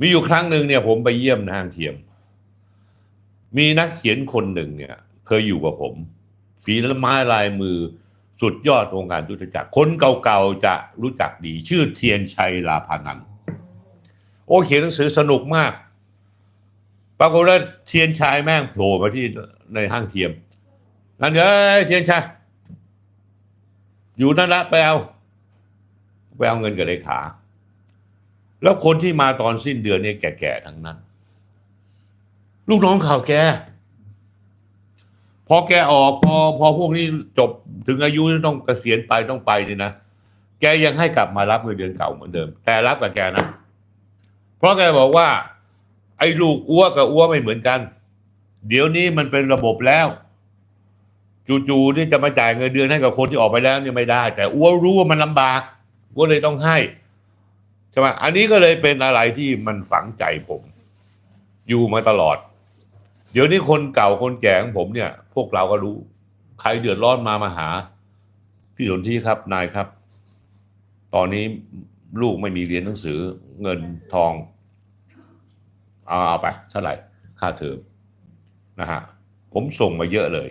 มีอยู่ครั้งหนึ่งเนี่ยผมไปเยี่ยมนางเทียม มีนักเขียนคนหนึ่งเนี่ย เคยอยู่กับผมฝีละไม้ลายมือสุดยอดวงการจุตจักรคนเก่าๆจะรู้จักดี ชื่อเทียนชัยลาพานันโอ้เขียนหนังสือสนุกมาก ปรากฏว่าเทียนชัยแม่งโผล่มาที่ในห้างเทียมนั่นเดี๋ยวเทียนชัยอยู่นั่นละไปเอาไปเอาเงินกับเลขา แล้วคนที่มาตอนสิ้นเดือนเนี่ยแก่ๆทั้งนั้น ลูกน้องข่าวแก พอแกออกพอพอพวกนี้จบถึงอายุต้องเกษียณไปต้องไปนี่นะแกยังให้กลับมารับเงินเดือนเก่าเหมือนเดิม แต่รับกับแกนะ เพราะแกบอกว่า ไอ้ลูกอ้วกับอ้วไม่เหมือนกัน เดี๋ยวนี้มันเป็นระบบแล้ว จู่ๆที่จะมาจ่ายเงินเดือนให้กับคนที่ออกไปแล้วเนี่ยไม่ได้ แต่อ้วรู้ว่ามันลำบากอ้วเลยต้องให้ ใช่ไหมอันนี้ก็เลยเป็นอะไรที่มันฝังใจผม อยู่มาตลอด เดี๋ยวนี้คนเก่าคนแก่ของผมเนี่ย พวกเราก็รู้ ใครเดือดร้อนมามาหา พี่สนที่ครับนายครับ ตอนนี้ลูกไม่มีเรียนหนังสือ เงินทองเอาเอาไปเท่าไหร่ค่าเทอมนะฮะผมส่งมาเยอะเลย